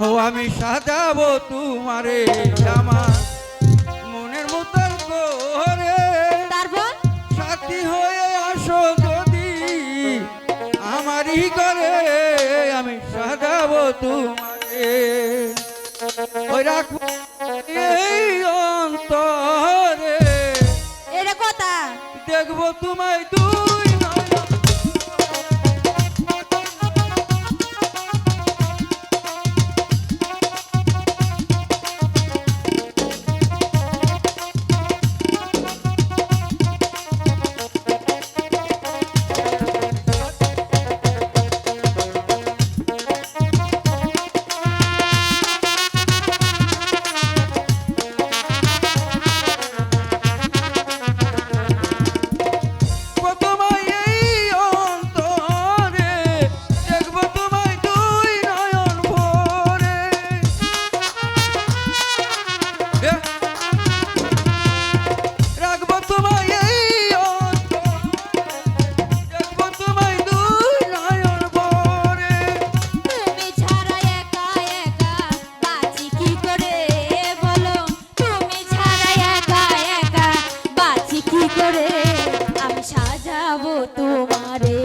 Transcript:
ও আমি সাজাবো তোমারে আমার মনের মতন করে তারপর? সাথী হয়ে আসো যদি। আমারই করে আমি সাজাবো তোমারে। ওই রাখব এই অন্তরে। এটা কথা। দেখব তোমায় দু সাজাবো তোমারে।